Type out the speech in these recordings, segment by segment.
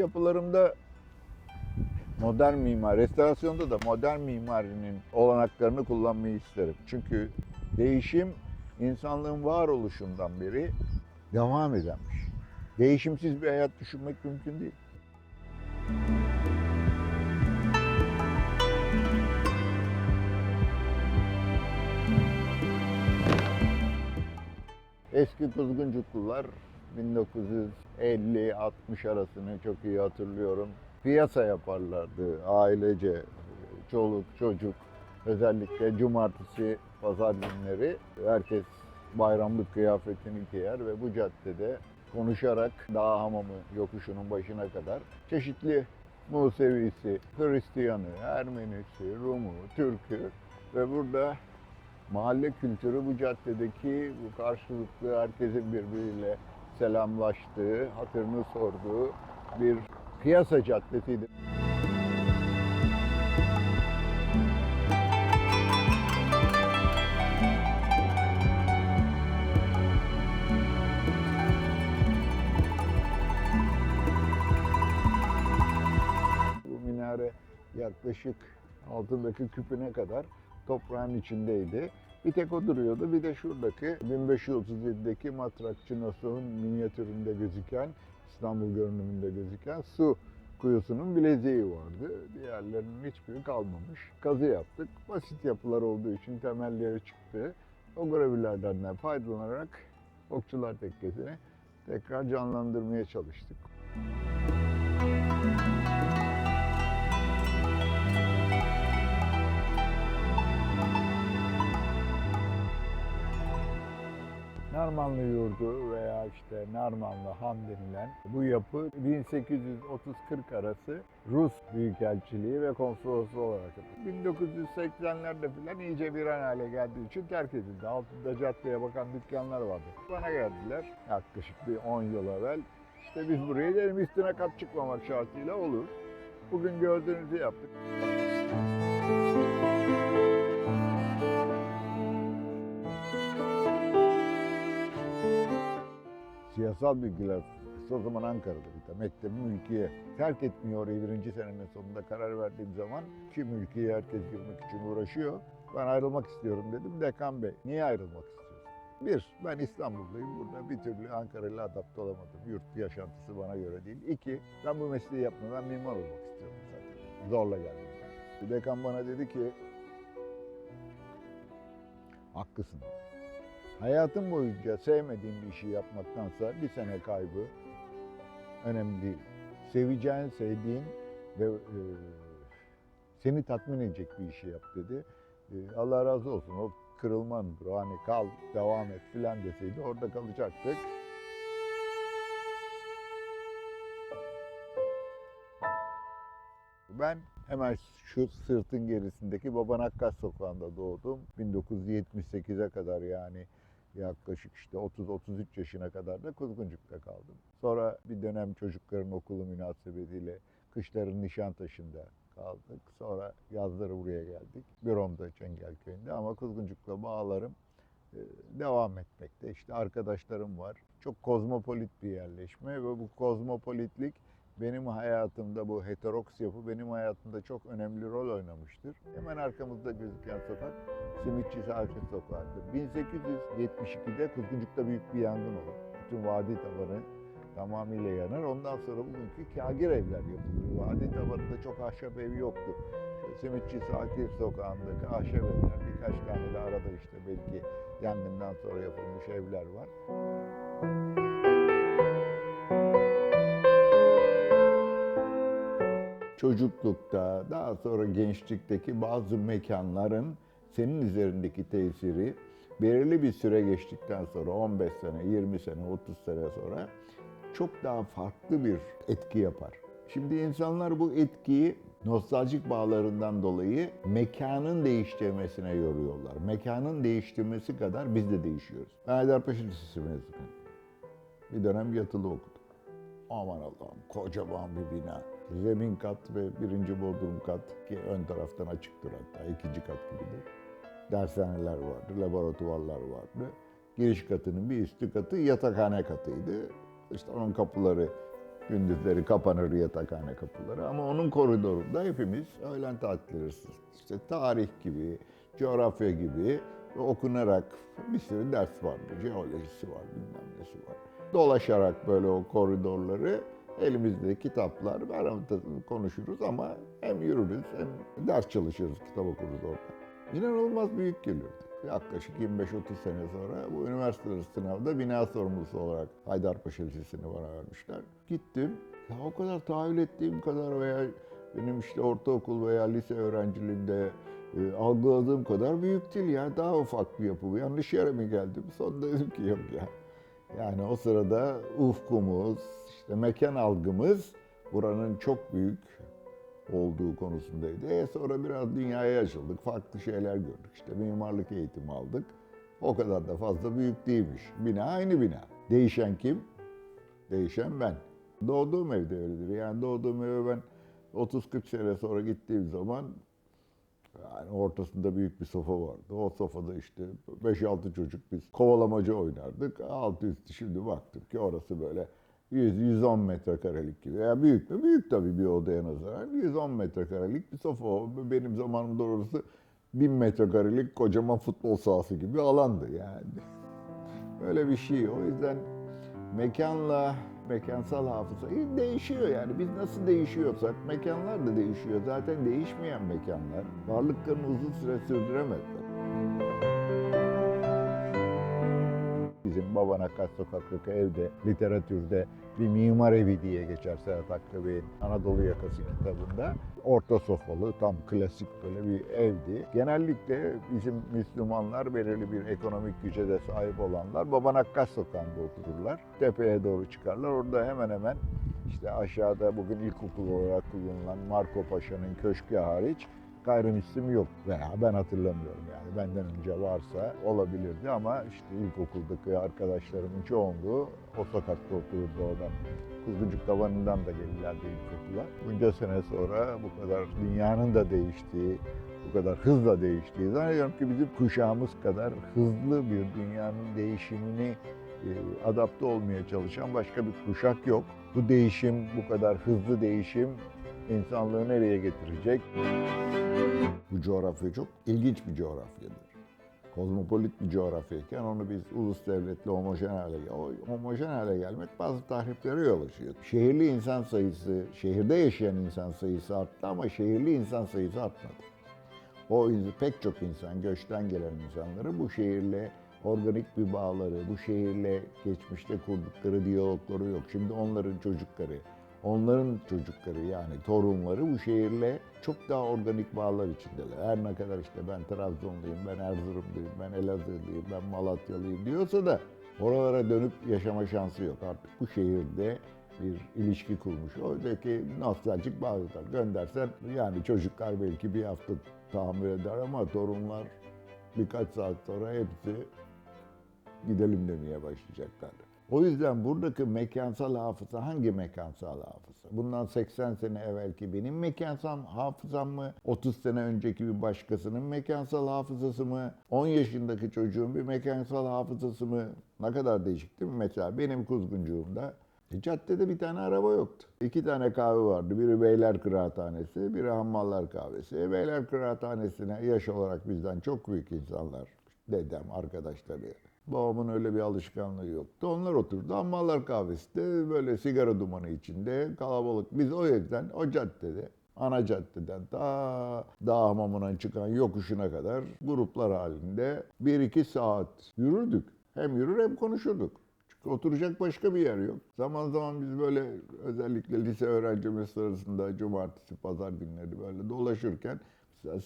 Yapılarımda modern mimar, restorasyonda da modern mimarinin olanaklarını kullanmayı isterim. Çünkü değişim insanlığın varoluşundan beri devam edenmiş. Değişimsiz bir hayat düşünmek mümkün değil. Eski kuzguncuklular 1950-60 arasını çok iyi hatırlıyorum. Piyasa yaparlardı ailece, çoluk çocuk. Özellikle cumartesi, pazar günleri herkes bayramlık kıyafetini giyer ve bu caddede konuşarak Dağ Hamamı yokuşunun başına kadar çeşitli Musevisi, Hristiyanı, Ermenisi, Rumu, Türk'ü ve burada mahalle kültürü bu caddedeki bu karşılıklı herkesin birbiriyle selamlaştığı, hatırını sorduğu bir piyasa caddesiydi. Bu minare yaklaşık altındaki küpüne kadar toprağın içindeydi. Bir tek o duruyordu. Bir de şuradaki 1537'deki Matrakçı Nasuh'un minyatüründe gözüken, İstanbul görünümünde gözüken su kuyusunun bileziği vardı. Diğerlerinin hiçbiri kalmamış. Kazı yaptık. Basit yapılar olduğu için temelleri çıktı. O görevlilerden de faydalanarak Okçular Tekkesi'ni tekrar canlandırmaya çalıştık. Narmanlı Yurdu veya işte Narmanlı Han denilen bu yapı 1830-40 arası Rus Büyükelçiliği ve Konsolosluğu olarak 1980'lerde falan iyice bir hale geldiği için terk edildi. Altında caddeye bakan dükkanlar vardı. Bana geldiler yaklaşık bir 10 yıl evvel. İşte biz buraya dedim üstüne kat çıkmamak şartıyla olur. Bugün gördüğünüzü yaptık. Siyasal bilgiler o zaman Ankara'da bir de mektebi mülkiye. Terk etmiyor orayı birinci senemin sonunda karar verdiğim zaman ki mülkiye herkes girmek için uğraşıyor. Ben ayrılmak istiyorum dedim. Dekan Bey niye ayrılmak istiyorsun? Bir, ben İstanbulluyum. Burada bir türlü Ankara ile adapte olamadım. Yurt yaşantısı bana göre değil. İki, ben bu mesleği yapmadan mimar olmak istiyorum zaten. Zorla geldim. ben. Dekan bana dedi ki, haklısın. Hayatım boyunca sevmediğim bir işi yapmaktansa bir sene kaybı önemli değil. Seveceğin, sevdiğin ve e, seni tatmin edecek bir işi yap dedi. E, Allah razı olsun o kırılmandır. Hani kal, devam et filan deseydi orada kalacaktık. Ben hemen şu sırtın gerisindeki Baba Nakkas sokağında doğdum. 1978'e kadar yani yaklaşık işte 30-33 yaşına kadar da Kuzguncuk'ta kaldım. Sonra bir dönem çocukların okulu münasebetiyle kışların Nişantaşı'nda kaldık. Sonra yazları buraya geldik. Bürom'da Çengelköy'ünde ama Kuzguncuk'la bağlarım e, devam etmekte. İşte arkadaşlarım var. Çok kozmopolit bir yerleşme ve bu kozmopolitlik benim hayatımda bu heteroks yapı benim hayatımda çok önemli rol oynamıştır. Hemen arkamızda gözüken sokak Simitçi Sarfet Sokağı'ndı. 1872'de Kuzguncuk'ta büyük bir yangın olur. Bütün vadi tabanı tamamıyla yanar. Ondan sonra bugünkü kagir evler yapılır. Vadi tabanında çok ahşap ev yoktu. Simitçi Sakir Sokağı'ndaki ahşap evler, birkaç tane de arada işte belki yangından sonra yapılmış evler var. Çocuklukta, daha sonra gençlikteki bazı mekanların senin üzerindeki tesiri belirli bir süre geçtikten sonra 15 sene, 20 sene, 30 sene sonra çok daha farklı bir etki yapar. Şimdi insanlar bu etkiyi nostaljik bağlarından dolayı mekanın değiştirmesine yoruyorlar. Mekanın değiştirmesi kadar biz de değişiyoruz. Ben Haydarpaşa Lisesi mezunuyum. Bir dönem yatılı okudum. Aman Allah'ım kocaman bir bina. Zemin kat ve birinci bodrum kat ki ön taraftan açıktır hatta ikinci kat gibidir. Dershaneler vardı, laboratuvarlar vardı. Giriş katının bir üstü katı yatakhane katıydı. İşte onun kapıları Gündüzleri kapanır yatakhane kapıları ama onun koridorunda hepimiz öğlen tatilleri işte tarih gibi, coğrafya gibi okunarak bir sürü ders vardı. Jeolojisi var, bilmem nesi var. Dolaşarak böyle o koridorları elimizde kitaplar, aramızda konuşuruz ama hem yürürüz hem ders çalışırız, kitap okuruz orada. İnanılmaz büyük gelirdi. Yaklaşık 25-30 sene sonra bu üniversite sınavda bina sorumlusu olarak Haydarpaşa Lisesi'ni bana vermişler. Gittim. Ya o kadar tahayyül ettiğim kadar veya benim işte ortaokul veya lise öğrenciliğinde e, algıladığım kadar büyük değil ya. Daha ufak bir yapı. Yanlış yere mi geldim? Sonunda dedim ki yok ya. Yani o sırada ufkumuz, işte mekan algımız buranın çok büyük olduğu konusundaydı. E sonra biraz dünyaya açıldık, farklı şeyler gördük. İşte mimarlık eğitimi aldık. O kadar da fazla büyük değilmiş. Bina aynı bina. Değişen kim? Değişen ben. Doğduğum evde öyledir. Yani doğduğum eve ben 30-40 sene sonra gittiğim zaman yani ortasında büyük bir sofa vardı. O sofada işte 5-6 çocuk biz kovalamaca oynardık. Altı üstü şimdi baktık ki orası böyle 100-110 metrekarelik gibi. Ya büyük mü? Büyük tabii bir odaya nazaran. 110 metrekarelik bir sofa. Benim zamanımda orası 1000 metrekarelik kocaman futbol sahası gibi alandı yani. Böyle bir şey. O yüzden mekanla mekansal hafıza değişiyor yani. Biz nasıl değişiyorsak mekanlar da değişiyor. Zaten değişmeyen mekanlar varlıklarını uzun süre sürdüremezler. Bizim Baban Akkaş Sokak'taki evde, literatürde bir mimar evi diye geçer Serhat Hakkı Anadolu Yakası kitabında. Orta sofralı, tam klasik böyle bir evdi. Genellikle bizim Müslümanlar belirli bir ekonomik güce de sahip olanlar Baban Akkaş Sokağı'nda otururlar. Tepeye doğru çıkarlar. Orada hemen hemen işte aşağıda bugün ilkokul olarak kullanılan Marco Paşa'nın köşkü hariç gayrimüslim yok veya ben hatırlamıyorum yani benden önce varsa olabilirdi ama işte ilkokuldaki arkadaşlarımın çoğunluğu o sokakta otururdu oradan. Kuzguncuk tavanından da gelirlerdi ilkokula. Bunca sene sonra bu kadar dünyanın da değiştiği, bu kadar hızla değiştiği zannediyorum ki bizim kuşağımız kadar hızlı bir dünyanın değişimini e, adapte olmaya çalışan başka bir kuşak yok. Bu değişim, bu kadar hızlı değişim insanlığı nereye getirecek? Bu coğrafya çok ilginç bir coğrafyadır. Kozmopolit bir coğrafyayken onu biz ulus devletli homojen hale, homojen hale gelmek bazı tahriflere yol açıyor. Şehirli insan sayısı, şehirde yaşayan insan sayısı arttı ama şehirli insan sayısı artmadı. O pek çok insan, göçten gelen insanları bu şehirle organik bir bağları, bu şehirle geçmişte kurdukları diyalogları yok. Şimdi onların çocukları, onların çocukları yani torunları bu şehirle çok daha organik bağlar içindeler. Her ne kadar işte ben Trabzonluyum, ben Erzurumluyum, ben Elazığlıyım, ben Malatyalıyım diyorsa da oralara dönüp yaşama şansı yok. Artık bu şehirde bir ilişki kurmuş. Oradaki nostaljik bağlar göndersen yani çocuklar belki bir hafta tahammül eder ama torunlar birkaç saat sonra hepsi gidelim demeye başlayacaklar. O yüzden buradaki mekansal hafıza hangi mekansal hafıza? Bundan 80 sene evvelki benim mekansal hafızam mı? 30 sene önceki bir başkasının mekansal hafızası mı? 10 yaşındaki çocuğun bir mekansal hafızası mı? Ne kadar değişik değil mi? Mesela benim kuzguncuğumda e, caddede bir tane araba yoktu. İki tane kahve vardı. Biri Beyler Kıraathanesi, biri Hammallar Kahvesi. E, Beyler Kıraathanesi'ne yaş olarak bizden çok büyük insanlar, dedem, arkadaşları, Babamın öyle bir alışkanlığı yoktu. Onlar oturdu. Ammallar kahvesi de böyle sigara dumanı içinde kalabalık. Biz o yüzden o caddede ana caddeden ta dağ hamamına çıkan yokuşuna kadar gruplar halinde bir iki saat yürürdük. Hem yürür hem konuşurduk. Çünkü oturacak başka bir yer yok. Zaman zaman biz böyle özellikle lise öğrencimiz sırasında cumartesi, pazar günleri böyle dolaşırken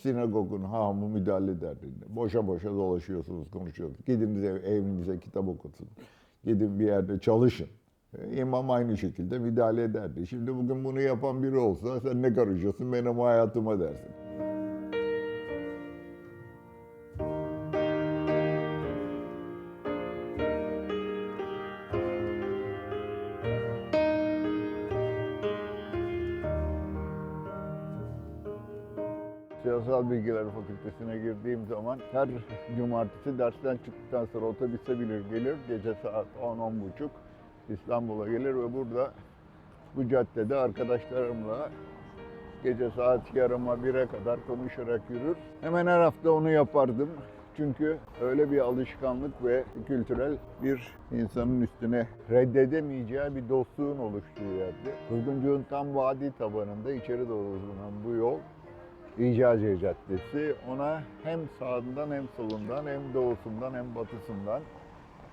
sinagogun hamı müdahale ederdi. Boşa boşa dolaşıyorsunuz, konuşuyorsunuz. Gidin ev, evinize kitap okutun. Gidin bir yerde çalışın. E, İmam aynı şekilde müdahale ederdi. Şimdi bugün bunu yapan biri olsa sen ne karışıyorsun benim hayatıma dersin. Bilgiler Fakültesine girdiğim zaman her cumartesi dersten çıktıktan sonra otobüse binir gelir. Gece saat 10-10.30 İstanbul'a gelir ve burada bu caddede arkadaşlarımla gece saat yarıma bire kadar konuşarak yürür. Hemen her hafta onu yapardım. Çünkü öyle bir alışkanlık ve kültürel bir insanın üstüne reddedemeyeceği bir dostluğun oluştuğu yerde. Kuzguncuğun tam vadi tabanında içeri doğru uzanan bu yol İcaziye Caddesi ona hem sağından hem solundan hem doğusundan hem batısından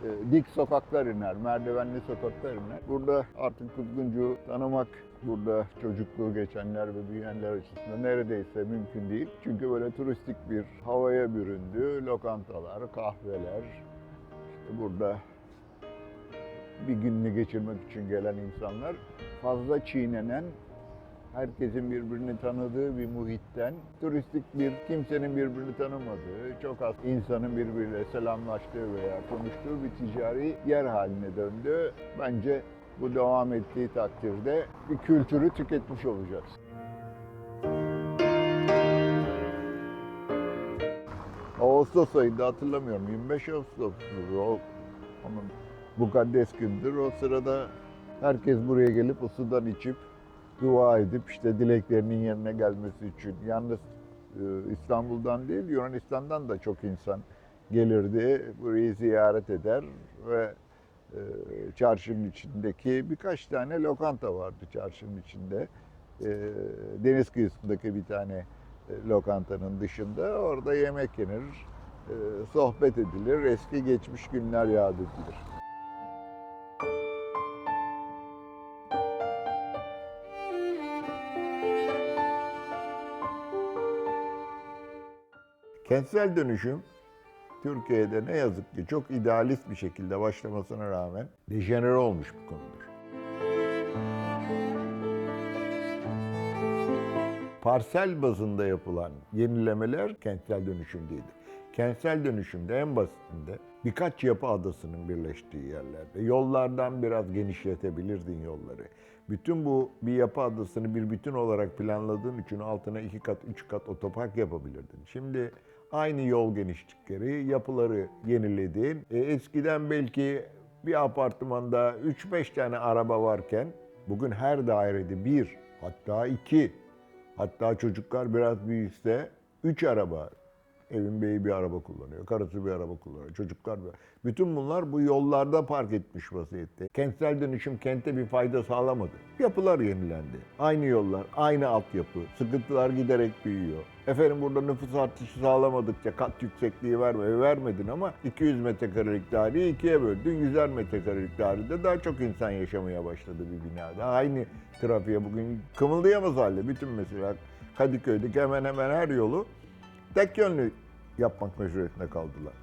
e, dik sokaklar iner, merdivenli sokaklar iner. Burada artık Kuzguncuğu tanımak, burada çocukluğu geçenler ve büyüyenler açısından neredeyse mümkün değil. Çünkü böyle turistik bir havaya büründü. Lokantalar, kahveler, işte burada bir gününü geçirmek için gelen insanlar fazla çiğnenen herkesin birbirini tanıdığı bir muhitten turistik bir kimsenin birbirini tanımadığı, çok az insanın birbiriyle selamlaştığı veya konuştuğu bir ticari yer haline döndü. Bence bu devam ettiği takdirde bir kültürü tüketmiş olacağız. Ağustos ayında hatırlamıyorum 25 Ağustos'tur o onun mukaddes gündür. O sırada herkes buraya gelip o sudan içip dua edip işte dileklerinin yerine gelmesi için. Yalnız e, İstanbul'dan değil Yunanistan'dan da çok insan gelirdi. Burayı ziyaret eder ve e, çarşının içindeki birkaç tane lokanta vardı çarşının içinde. E, deniz kıyısındaki bir tane lokantanın dışında orada yemek yenir, sohbet edilir, eski geçmiş günler yad edilir. Kentsel dönüşüm Türkiye'de ne yazık ki çok idealist bir şekilde başlamasına rağmen dejenere olmuş bir konudur. Parsel bazında yapılan yenilemeler kentsel dönüşüm değildir. Kentsel dönüşümde en basitinde birkaç yapı adasının birleştiği yerlerde yollardan biraz genişletebilirdin yolları. Bütün bu bir yapı adasını bir bütün olarak planladığın için altına iki kat, üç kat otopark yapabilirdin. Şimdi aynı yol genişlikleri, yapıları yeniledin. E, eskiden belki bir apartmanda 3-5 tane araba varken bugün her dairede bir, hatta iki, hatta çocuklar biraz büyüyse üç araba. Evin beyi bir araba kullanıyor, karısı bir araba kullanıyor, çocuklar bir. Bütün bunlar bu yollarda park etmiş vaziyette. Kentsel dönüşüm kente bir fayda sağlamadı. Yapılar yenilendi. Aynı yollar, aynı altyapı. Sıkıntılar giderek büyüyor. Efendim burada nüfus artışı sağlamadıkça kat yüksekliği verme, vermedin ama 200 metrekarelik daireyi ikiye böldün. 100'er metrekarelik dairede daha çok insan yaşamaya başladı bir binada. Aynı trafiğe bugün kımıldayamaz halde. Bütün mesela Kadıköy'deki hemen hemen her yolu tek yönlü yapmak mecburiyetinde kaldılar.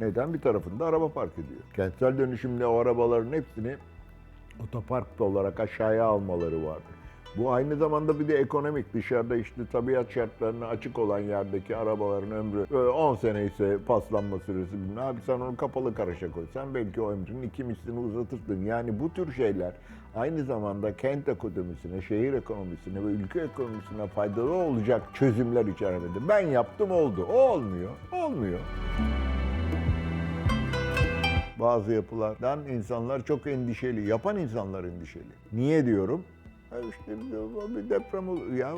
Neden? Bir tarafında araba park ediyor. Kentsel dönüşümde o arabaların hepsini otoparkta olarak aşağıya almaları vardı. Bu aynı zamanda bir de ekonomik dışarıda işte tabiat şartlarına açık olan yerdeki arabaların ömrü e, 10 sene ise paslanma süresi bilmem. Abi sen onu kapalı karaşa koysan belki o ömrünün iki mislini uzatırsın. Yani bu tür şeyler aynı zamanda kent ekonomisine, şehir ekonomisine ve ülke ekonomisine faydalı olacak çözümler içermedi. Ben yaptım oldu. O olmuyor. Olmuyor. Bazı yapılardan insanlar çok endişeli. Yapan insanlar endişeli. Niye diyorum? Ha işte bir- deprem oluyor. Ya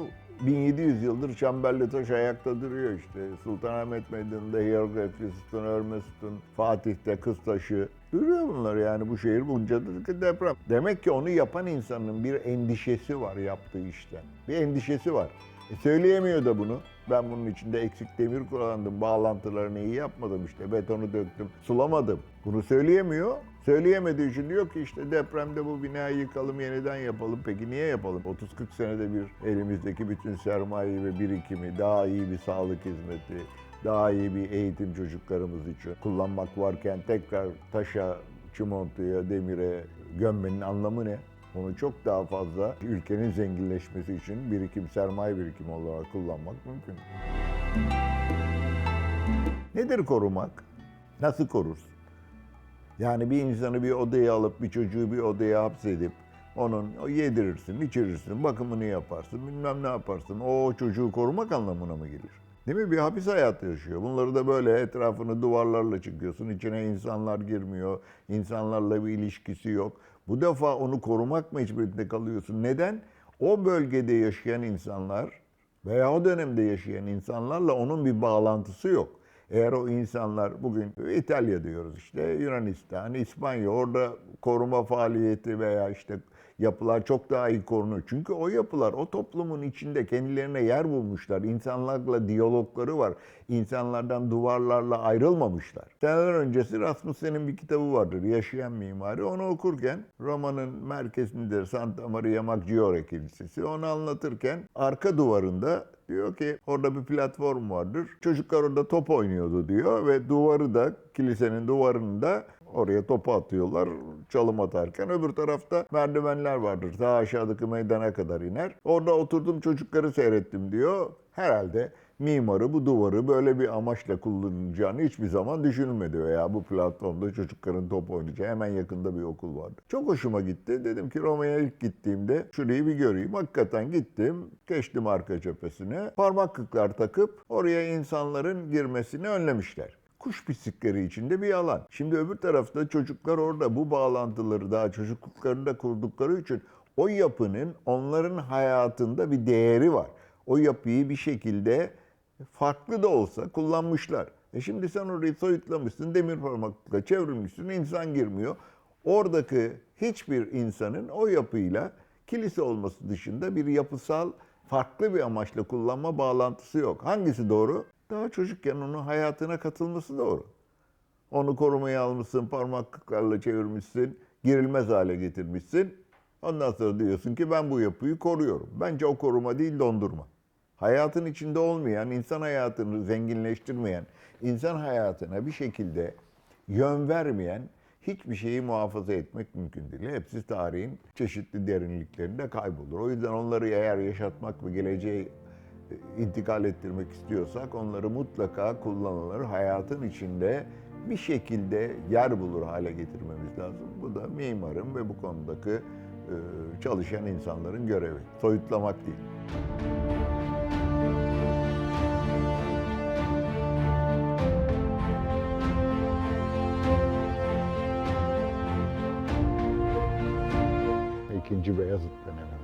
1700 yıldır Çemberli Taş ayakta duruyor işte. Sultanahmet Meydanı'nda hieroglifli sütun, örme sütun, Fatih'te kız taşı. Duruyor bunlar yani bu şehir buncadır ki deprem. Demek ki onu yapan insanın bir endişesi var yaptığı işten. Bir endişesi var. E söyleyemiyor da bunu. Ben bunun içinde eksik demir kullandım, bağlantılarını iyi yapmadım işte, betonu döktüm, sulamadım. Bunu söyleyemiyor. Söyleyemediği için diyor ki işte depremde bu binayı yıkalım, yeniden yapalım. Peki niye yapalım? 30-40 senede bir elimizdeki bütün sermayeyi ve birikimi, daha iyi bir sağlık hizmeti, daha iyi bir eğitim çocuklarımız için kullanmak varken tekrar taşa, çimentoya, demire gömmenin anlamı ne? Onu çok daha fazla ülkenin zenginleşmesi için birikim, sermaye birikimi olarak kullanmak mümkün. Nedir korumak? Nasıl korursun? Yani bir insanı bir odaya alıp bir çocuğu bir odaya hapsedip onun yedirirsin, içirirsin, bakımını yaparsın, bilmem ne yaparsın. O çocuğu korumak anlamına mı gelir? Değil mi? Bir hapis hayatı yaşıyor. Bunları da böyle etrafını duvarlarla çıkıyorsun. İçine insanlar girmiyor. İnsanlarla bir ilişkisi yok. Bu defa onu korumak mecburiyetinde kalıyorsun. Neden? O bölgede yaşayan insanlar veya o dönemde yaşayan insanlarla onun bir bağlantısı yok. Eğer o insanlar bugün İtalya diyoruz işte Yunanistan, İspanya orada koruma faaliyeti veya işte yapılar çok daha iyi korunuyor. Çünkü o yapılar o toplumun içinde kendilerine yer bulmuşlar. İnsanlarla diyalogları var. İnsanlardan duvarlarla ayrılmamışlar. Seneler öncesi Rasmussen'in bir kitabı vardır. Yaşayan Mimari. Onu okurken Roma'nın merkezindedir Santa Maria Maggiore Kilisesi. Onu anlatırken arka duvarında Diyor ki orada bir platform vardır. Çocuklar orada top oynuyordu diyor ve duvarı da kilisenin duvarını da oraya topu atıyorlar çalım atarken. Öbür tarafta merdivenler vardır. Daha aşağıdaki meydana kadar iner. Orada oturdum çocukları seyrettim diyor. Herhalde mimarı bu duvarı böyle bir amaçla kullanacağını hiçbir zaman düşünmedi veya bu platformda çocukların top oynayacağı hemen yakında bir okul vardı. Çok hoşuma gitti. Dedim ki Roma'ya ilk gittiğimde şurayı bir göreyim. Hakikaten gittim. Geçtim arka cephesine. Parmaklıklar takıp oraya insanların girmesini önlemişler kuş pislikleri içinde bir alan. Şimdi öbür tarafta çocuklar orada bu bağlantıları daha çocukluklarında kurdukları için o yapının onların hayatında bir değeri var. O yapıyı bir şekilde farklı da olsa kullanmışlar. E şimdi sen orayı soyutlamışsın, demir parmaklıkla çevrilmişsin, insan girmiyor. Oradaki hiçbir insanın o yapıyla kilise olması dışında bir yapısal farklı bir amaçla kullanma bağlantısı yok. Hangisi doğru? Daha çocukken onun hayatına katılması doğru. Onu korumaya almışsın, parmaklıklarla çevirmişsin, girilmez hale getirmişsin. Ondan sonra diyorsun ki ben bu yapıyı koruyorum. Bence o koruma değil dondurma. Hayatın içinde olmayan, insan hayatını zenginleştirmeyen, insan hayatına bir şekilde yön vermeyen hiçbir şeyi muhafaza etmek mümkün değil. Hepsi tarihin çeşitli derinliklerinde kaybolur. O yüzden onları eğer yaşatmak ve geleceğe e, intikal ettirmek istiyorsak onları mutlaka kullanılır. Hayatın içinde bir şekilde yer bulur hale getirmemiz lazım. Bu da mimarın ve bu konudaki e, çalışan insanların görevi. Soyutlamak değil. İkinci Beyazıt döneminde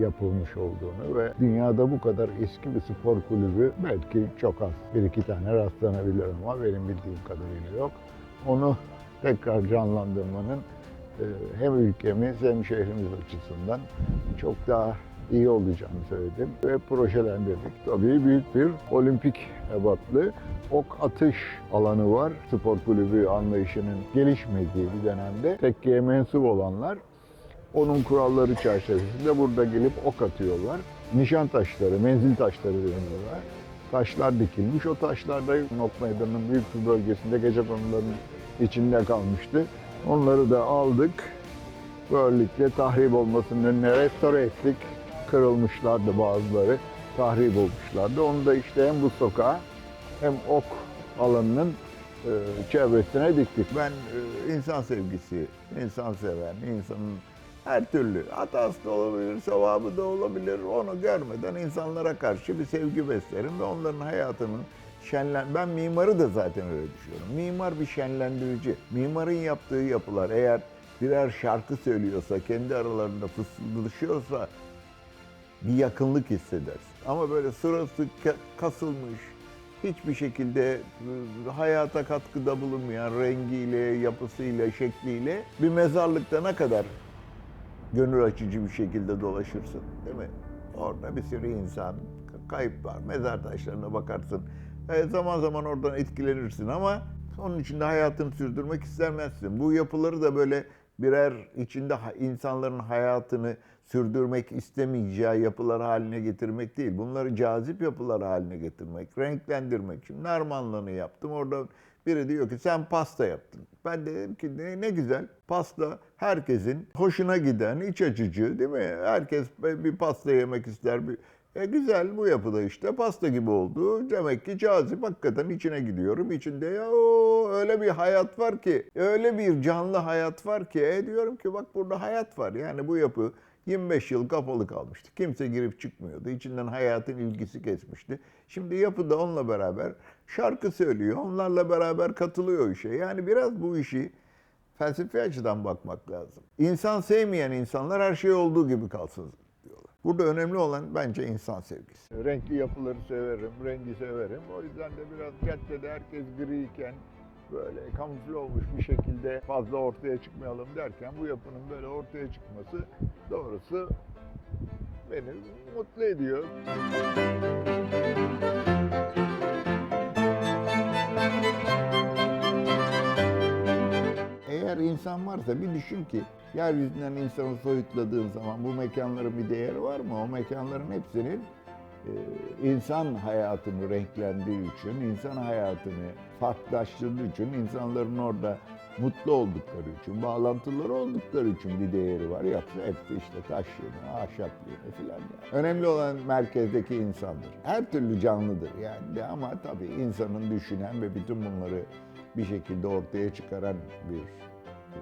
yapılmış olduğunu ve dünyada bu kadar eski bir spor kulübü belki çok az. Bir iki tane rastlanabilir ama benim bildiğim kadarıyla yok. Onu tekrar canlandırmanın e, hem ülkemiz hem şehrimiz açısından çok daha iyi olacağını söyledim ve projelendirdik. Tabii büyük bir olimpik ebatlı ok atış alanı var. Spor kulübü anlayışının gelişmediği bir dönemde tekkiye mensup olanlar onun kuralları çerçevesinde burada gelip ok atıyorlar. Nişan taşları, menzil taşları deniyorlar. Taşlar dikilmiş. O taşlar da Meydanı'nın büyük bir bölgesinde gece konularının içinde kalmıştı. Onları da aldık. Böylelikle tahrip olmasının önüne restore ettik. Kırılmışlardı bazıları. Tahrip olmuşlardı. Onu da işte hem bu sokağa hem ok alanının e, çevresine diktik. Ben e, insan sevgisi, insan seven, insanın her türlü hatası da olabilir, sevabı da olabilir. Onu görmeden insanlara karşı bir sevgi beslerim ve onların hayatının şenlen... Ben mimarı da zaten öyle düşünüyorum. Mimar bir şenlendirici. Mimarın yaptığı yapılar eğer birer şarkı söylüyorsa, kendi aralarında fısıldışıyorsa bir yakınlık hissedersin. Ama böyle sırası kasılmış, hiçbir şekilde hayata katkıda bulunmayan rengiyle, yapısıyla, şekliyle bir mezarlıkta ne kadar gönül açıcı bir şekilde dolaşırsın değil mi? Orada bir sürü insan kayıp var. Mezar taşlarına bakarsın. E, zaman zaman oradan etkilenirsin ama onun içinde hayatını sürdürmek istemezsin. Bu yapıları da böyle birer içinde insanların hayatını sürdürmek istemeyeceği yapılar haline getirmek değil. Bunları cazip yapılar haline getirmek, renklendirmek. Şimdi Narmanlığını yaptım. Orada biri diyor ki sen pasta yaptın. Ben de dedim ki ne, ne güzel. Pasta herkesin hoşuna giden, iç açıcı değil mi? Herkes bir pasta yemek ister. Bir, e güzel bu yapıda işte pasta gibi oldu. Demek ki cazip hakikaten içine gidiyorum. İçinde ya o öyle bir hayat var ki, öyle bir canlı hayat var ki. E diyorum ki bak burada hayat var. Yani bu yapı 25 yıl kapalı kalmıştı. Kimse girip çıkmıyordu. İçinden hayatın ilgisi kesmişti. Şimdi yapıda onunla beraber şarkı söylüyor. Onlarla beraber katılıyor işe. Yani biraz bu işi felsefi açıdan bakmak lazım. İnsan sevmeyen insanlar her şey olduğu gibi kalsın diyorlar. Burada önemli olan bence insan sevgisi. Renkli yapıları severim, rengi severim. O yüzden de biraz caddede herkes griyken böyle kamufle olmuş bir şekilde fazla ortaya çıkmayalım derken bu yapının böyle ortaya çıkması doğrusu beni mutlu ediyor. Eğer insan varsa bir düşün ki yeryüzünden insanı soyutladığın zaman bu mekanların bir değeri var mı? O mekanların hepsinin e, insan hayatını renklendiği için, insan hayatını farklılaştırdığı için, insanların orada mutlu oldukları için, bağlantıları oldukları için bir değeri var. Yoksa hepsi işte taş yığını, ahşap yığını filan. Yani. Önemli olan merkezdeki insandır. Her türlü canlıdır yani ama tabii insanın düşünen ve bütün bunları bir şekilde ortaya çıkaran bir e,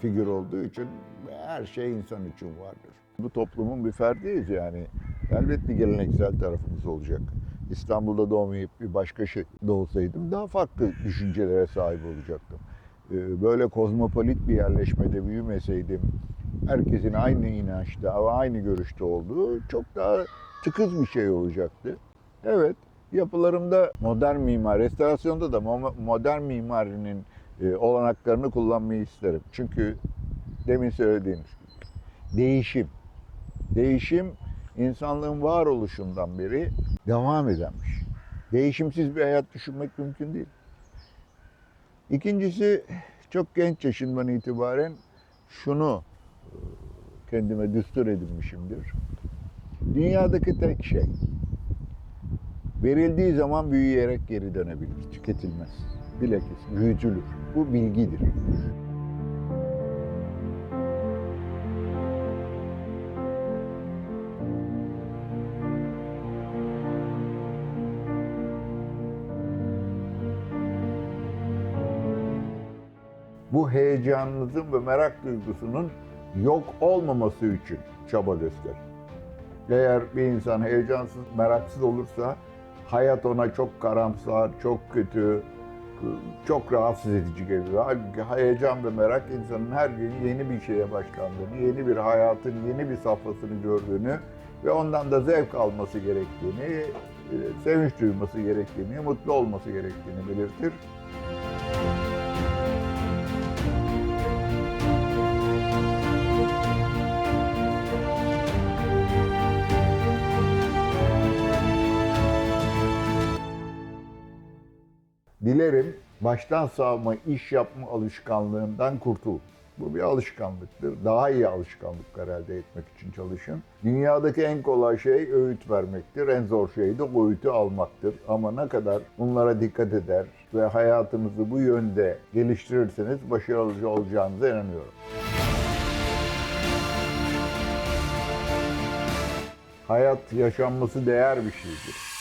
figür olduğu için her şey insan için vardır. Bu toplumun bir ferdiyiz yani. Elbet bir geleneksel tarafımız olacak. İstanbul'da doğmayıp bir başka şey doğsaydım daha farklı düşüncelere sahip olacaktım. Ee, Böyle kozmopolit bir yerleşmede büyümeseydim, herkesin aynı inançta ve aynı görüşte olduğu çok daha tıkız bir şey olacaktı. Evet, yapılarımda modern mimar, restorasyonda da mo- modern mimarinin e, olanaklarını kullanmayı isterim. Çünkü demin söylediğiniz gibi değişim. Değişim insanlığın varoluşundan beri devam edenmiş. Değişimsiz bir hayat düşünmek mümkün değil. İkincisi çok genç yaşından itibaren şunu e, kendime düstur edinmişimdir. Dünyadaki tek şey verildiği zaman büyüyerek geri dönebilir, tüketilmez. Bilakis büyütülür. Bu bilgidir. Bu heyecanınızın ve merak duygusunun yok olmaması için çaba gösterin. Eğer bir insan heyecansız, meraksız olursa hayat ona çok karamsar, çok kötü, çok rahatsız edici geliyor. Halbuki heyecan ve merak insanın her gün yeni bir şeye başlandığını, yeni bir hayatın yeni bir safhasını gördüğünü ve ondan da zevk alması gerektiğini, e, sevinç duyması gerektiğini, mutlu olması gerektiğini belirtir. Dilerim baştan sağma iş yapma alışkanlığından kurtul. Bu bir alışkanlıktır. Daha iyi alışkanlıklar elde etmek için çalışın. Dünyadaki en kolay şey öğüt vermektir. En zor şey de o öğütü almaktır. Ama ne kadar bunlara dikkat eder ve hayatınızı bu yönde geliştirirseniz başarılı olacağınıza inanıyorum. Hayat yaşanması değer bir şeydir.